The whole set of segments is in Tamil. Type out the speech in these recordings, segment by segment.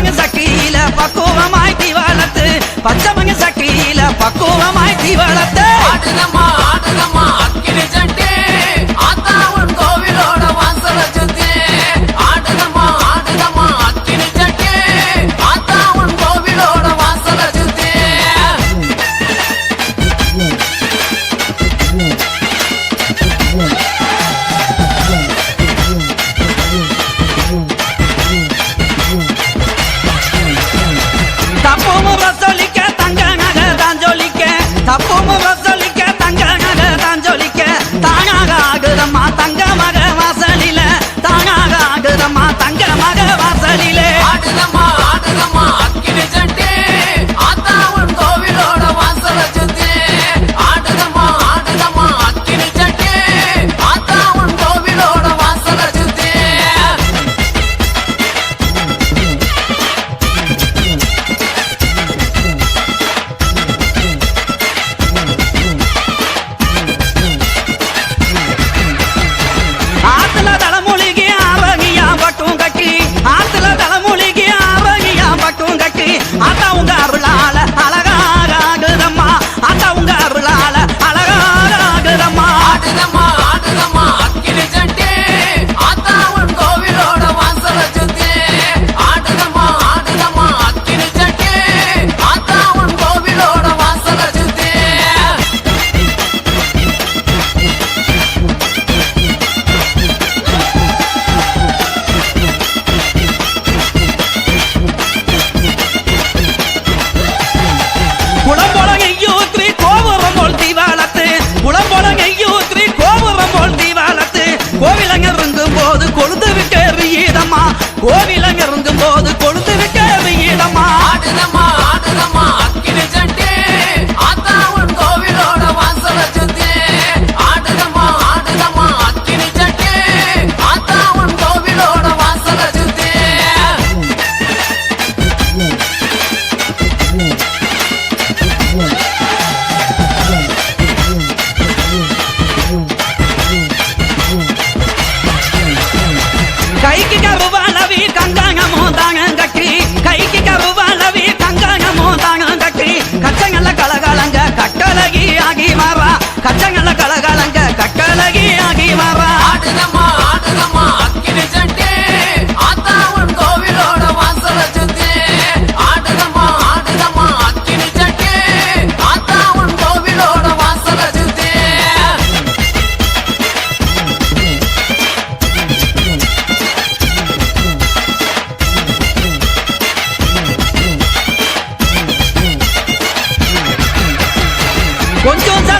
பச்சமங்க சக்கியில பக்குவமாய் தீவளத்து பச்சமங்க சக்கியில பக்குவமாய் தீவளத்து ஆடுதம்மா கோவில நெருங்கும் போது கொடுத்து விட்டு வீடமா ஆடுதமா ஆடுதமா அக்கினி சட்டி கோவிலோட வாசல சுத்தி. ஆடுதமா ஆடுதமா அக்கினி சட்டி. ஆத்தா உன் கோவிலோட வாசல கைக்கு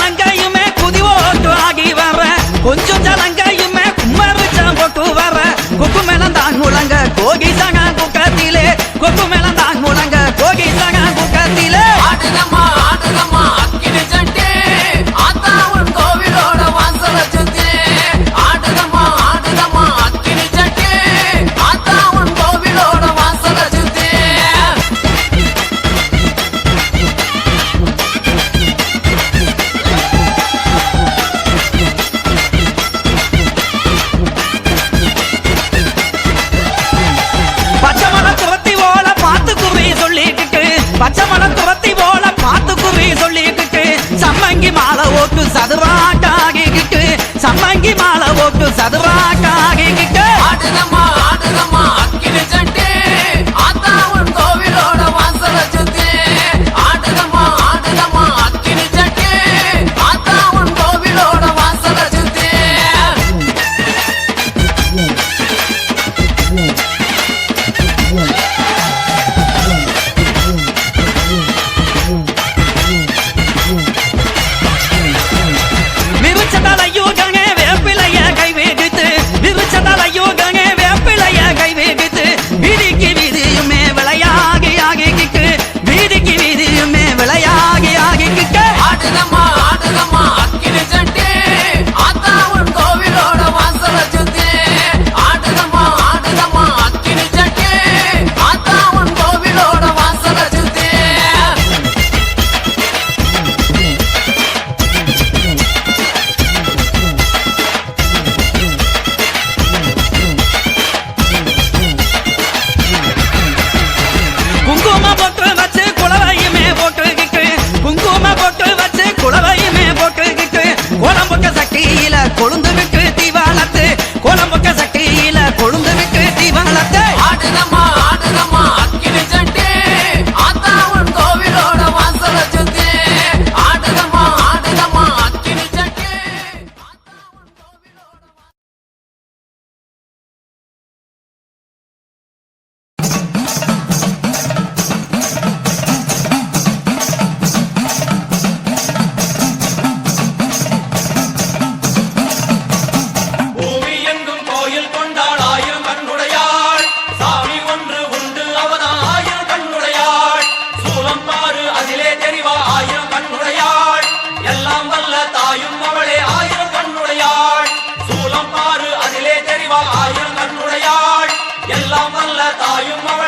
ஜனங்களையுமே குதி ஓட்டு ஆகி வர கொஞ்சம் ஜனங்க பச்சமல துரத்தி போல மாத்துக்குறி சொல்லிக்கிட்டு சம்மங்கி மாலை ஓட்டு சதுராட்டாகிக்கிட்டு சம்மங்கி மாலை ஓட்டு சதுராட்டாகிக்கிட்டு. ஆடுதம்மா ஆயும் அவளே ஆயிரம் கண்ணுடையாள். சூலம் பாரு அதிலே தெரிவாள் ஆயிரம் கண்ணுடையாள். எல்லாம் வல்ல தாயும் அவள்.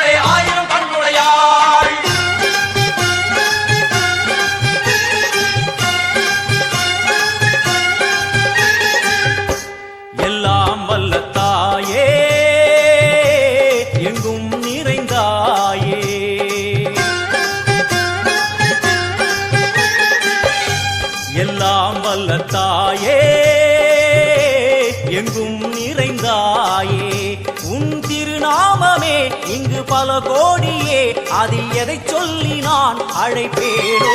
அதில் அது எதை சொல்லி நான் அழைப்பேனோ?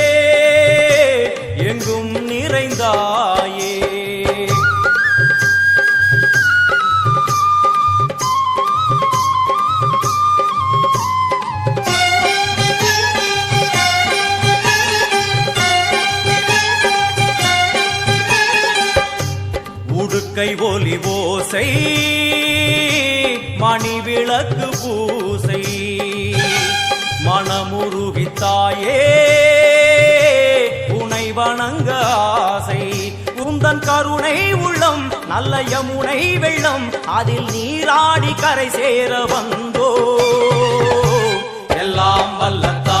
ஓசை மணி விளக்கு பூசை. மனமுருவித்தாயே தாயே உனை வணங்க ஆசை. உந்தன் கருணை உள்ளம் நல்ல யமுனை வெள்ளம் அதில் நீராடி கரை சேர வந்தோ. எல்லாம் வல்லத்தா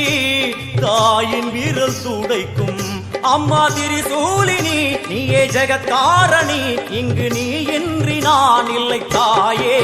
தாயின் வீரல் சூடைக்கும். அம்மா திரிசூலினி நீயே ஜெகத்காரணி இங்கு நீ இன்றி நான் இல்லை தாயே.